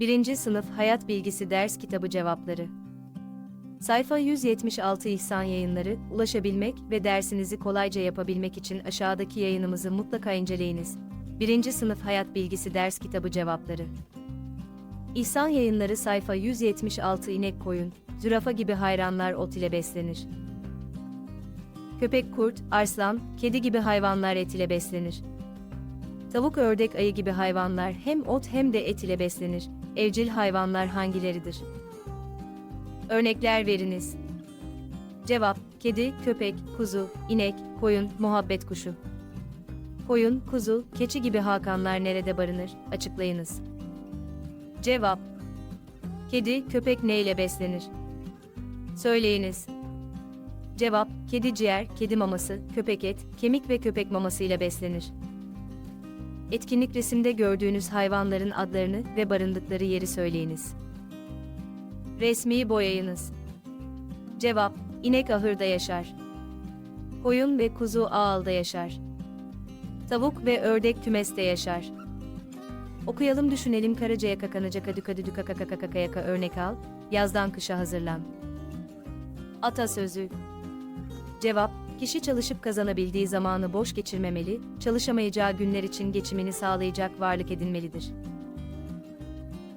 1. Sınıf Hayat Bilgisi Ders Kitabı Cevapları Sayfa 176 İhsan Yayınları, ulaşabilmek ve dersinizi kolayca yapabilmek için aşağıdaki yayınımızı mutlaka inceleyiniz. 1. Sınıf Hayat Bilgisi Ders Kitabı Cevapları İhsan Yayınları sayfa 176 inek koyun, zürafa gibi hayranlar ot ile beslenir. Köpek kurt, arslan, kedi gibi hayvanlar et ile beslenir. Tavuk ördek ayı gibi hayvanlar hem ot hem de et ile beslenir. Evcil hayvanlar hangileridir? Örnekler veriniz. Cevap: Kedi, köpek, kuzu, inek, koyun, muhabbet kuşu. Koyun, kuzu, keçi gibi hakanlar nerede barınır? Açıklayınız. Cevap: Kedi, köpek ne ile beslenir? Söyleyiniz. Cevap: Kedi ciğer, kedi maması, köpek et, kemik ve köpek maması ile beslenir. Etkinlik resimde gördüğünüz hayvanların adlarını ve barındıkları yeri söyleyiniz. Resmi boyayınız. Cevap: İnek ahırda yaşar. Koyun ve kuzu ağalda yaşar. Tavuk ve ördek kümeste yaşar. Okuyalım düşünelim karacaya kakanacaka dükadüdüka kakakakakaka örnek al, yazdan kışa hazırlan. Atasözü Cevap, kişi çalışıp kazanabildiği zamanı boş geçirmemeli, çalışamayacağı günler için geçimini sağlayacak varlık edinmelidir.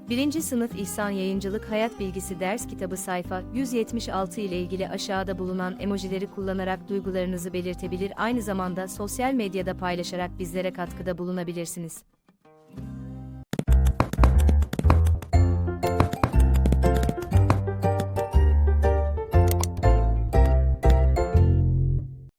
1. Sınıf İhsan Yayıncılık Hayat Bilgisi Ders Kitabı sayfa 176 ile ilgili aşağıda bulunan emojileri kullanarak duygularınızı belirtebilir aynı zamanda sosyal medyada paylaşarak bizlere katkıda bulunabilirsiniz.